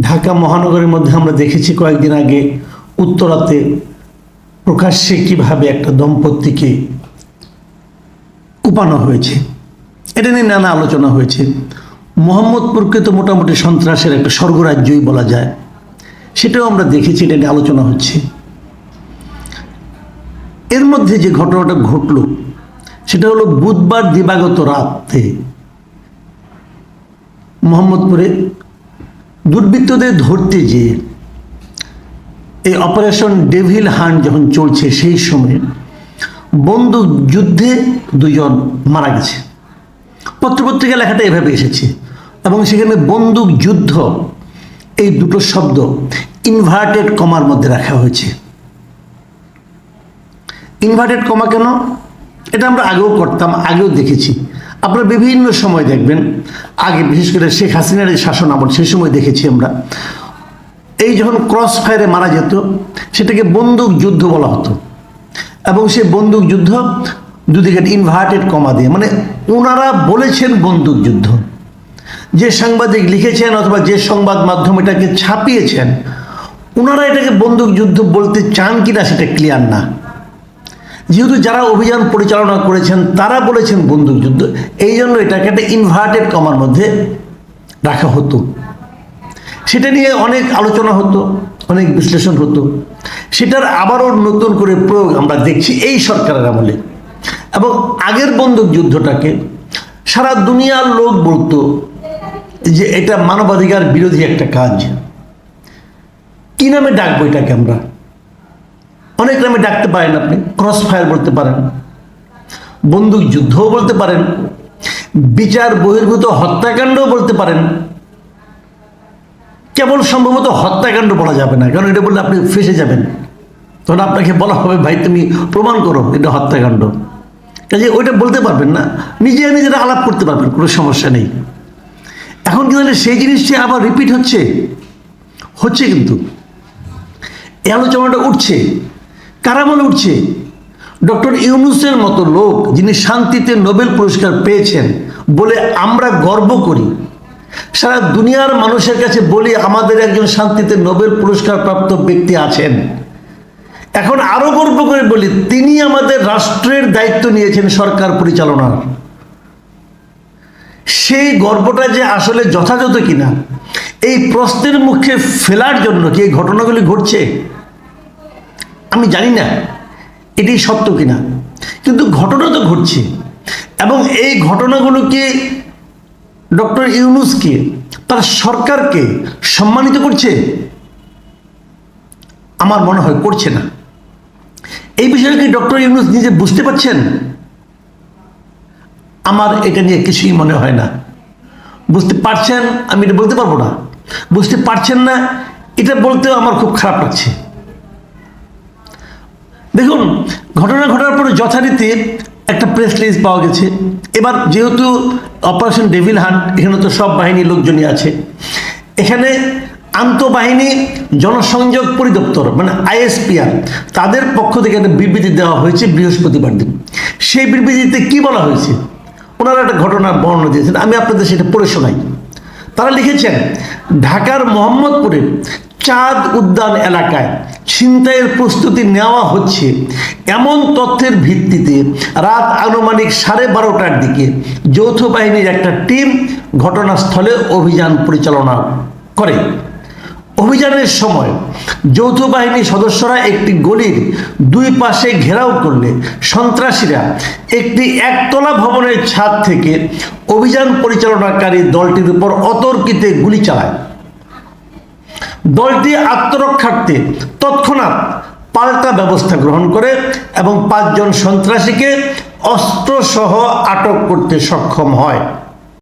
ঢাকা মহানগরের মধ্যে আমরা দেখেছি কয়েকদিন আগে উত্তরাতে প্রকাশ্যে কীভাবে একটা দম্পতিকে কুপানো হয়েছে। এটা নিয়ে নানা আলোচনা হয়েছে। মোহাম্মদপুরকে তো মোটামুটি সন্ত্রাসের একটা স্বর্গরাজ্যই বলা যায়। সেটাও আমরা দেখেছি, এটা নিয়ে আলোচনা হচ্ছে। এর মধ্যে যে ঘটনাটা ঘটল, সেটা হলো বুধবার দিবাগত রাতে মোহাম্মদপুরে দুর্বৃত্তদের ধরতে যেয়ে এই অপারেশন ডেভিল হান্ট যখন চলছে সেই সময়ে বন্দুক যুদ্ধে দুজন মারা গেছে। পত্রপত্রিকা লেখাটা এভাবে এসেছে এবং সেখানে বন্দুক যুদ্ধ এই দুটো শব্দ ইনভার্টেড কমার মধ্যে রাখা হয়েছে। ইনভার্টেড কমা কেন? এটা আমরা আগেও করতাম, আগেও দেখেছি। আপনারা বিভিন্ন সময় দেখবেন, আগে বিশেষ করে শেখ হাসিনার এই শাসন আমল, সেই সময় দেখেছি আমরা, এই যখন ক্রস ফায়ারে মারা যেত, সেটাকে বন্দুক যুদ্ধ বলা হতো। এবং সে বন্দুক যুদ্ধ দুদিকে ইনভার্টেড কমা দিয়ে মানে ওনারা বলেছেন বন্দুক যুদ্ধ। যে সাংবাদিক লিখেছেন অথবা যে সংবাদ মাধ্যম এটাকে ছাপিয়েছেন, ওনারা এটাকে বন্দুক যুদ্ধ বলতে চান কিনা সেটা ক্লিয়ার না। যেহেতু যারা অভিযান পরিচালনা করেছেন, তারা বলেছেন বন্দুক যুদ্ধ এই জন্য এটাকে একটা ইনভার্টেড কমার মধ্যে রাখা হতো। সেটা নিয়ে অনেক আলোচনা হতো, অনেক বিশ্লেষণ হতো। সেটার আবারও নতুন করে প্রয়োগ আমরা দেখছি এই সরকারের আমলে। এবং আগের বন্দুক যুদ্ধটাকে সারা দুনিয়ার লোক বলতো যে এটা মানবাধিকার বিরোধী একটা কাজ। কি নামে ডাকবো এটাকে আমরা? অনেক নামে ডাকতে পারেন আপনি ক্রস ফায়ার বলতে পারেন, বন্দুক যুদ্ধও বলতে পারেন, বিচার বহির্ভূত হত্যাকাণ্ডও বলতে পারেন। কেবল সম্ভবত হত্যাকাণ্ড বলা যাবে না, কারণ এটা বললে আপনি ফেসে যাবেন। তখন আপনাকে বলা হবে, ভাই, তুমি প্রমাণ করো, এটা হত্যাকাণ্ড। কাজে ওইটা বলতে পারবেন না, নিজে নিজেরা আলাপ করতে পারবেন, কোনো সমস্যা নেই। এখন কিন্তু সেই জিনিসটি আবার রিপিট হচ্ছে। হচ্ছে কিন্তু। এই আলোচনাটা উঠছে। কারা বলে উঠছে? ডক্টর ইউনুসের মতো লোক যিনি শান্তিতে নোবেল পুরস্কার পেয়েছেন বলে আমরা গর্ব করি। সারা দুনিয়ার মানুষের কাছে বলি আমাদের একজন শান্তিতে নোবেল পুরস্কার প্রাপ্ত ব্যক্তি আছেন। এখন আরও গর্ব করে বলি, তিনি আমাদের রাষ্ট্রের দায়িত্ব নিয়েছেন সরকার পরিচালনার। সেই গর্বটা যে আসলে যথাযথ কিনা, এই প্রশ্নের মুখে ফেলার জন্য কি এই ঘটনাগুলি ঘটছে? আমি জানি না এটি সত্য কিনা। কিন্তু ঘটনা তো ঘটছে। এবং এই ঘটনাগুলোকে ডক্টর ইউনুসকে, তার সরকারকে সম্মানিত করছে, আমার মনে হয় করছে না। এই বিষয়ে কি ডক্টর ইউনুস নিজে বুঝতে পারছেন? আমার এটা নিয়ে কিছুই মনে হয় না। বুঝতে পারছেন? আমি এটা বলতে পারব না। বুঝতে পারছেন না? এটা বলতেও আমার খুব খারাপ লাগছে। দেখুন, ঘটনা ঘটার পরে যথারীতি একটা প্রেস রিলিজ পাওয়া গেছে। এবার যেহেতু অপারেশন ডেভিল হান্ট এখানে তো সব বাহিনীর লোকজনই আছে। এখানে আন্তঃবাহিনী জনসংযোগ পরিদপ্তর মানে আইএসপিআর তাদের পক্ষ থেকে একটা বিবৃতি দেওয়া হয়েছে বৃহস্পতিবার দিন। সেই বিবৃতিতে কি বলা হয়েছে? ওনারা একটা ঘটনার বর্ণনা দিয়েছেন, আমি আপনাদের সেটা পড়ে শোনাই। তারা লিখেছেন, ঢাকার মোহাম্মদপুরে চাঁদ উদ্যান এলাকায় ছিনতাইয়ের প্রস্তুতি নেওয়া হচ্ছে। এমন তথ্যের ভিত্তিতে রাত আনুমানিক সাড়ে বারোটার দিকে যৌথ বাহিনীর একটা টিম ঘটনাস্থলে অভিযান পরিচালনা করে। অভিযানের সময় যৌথ বাহিনীর সদস্যরা একটি গলির দুই পাশে ঘেরাও করলে সন্ত্রাসীরা একটি একতলা ভবনের ছাদ থেকে অভিযান পরিচালনাকারী দলটির উপর অতর্কিতে গুলি চালায়। দলটি আত্মরক্ষার্থে। তৎক্ষণাৎ পাল্টা ব্যবস্থা গ্রহণ করে এবং পাঁচজন সন্ত্রাসীকে অস্ত্রসহ আটক করতে সক্ষম হয়।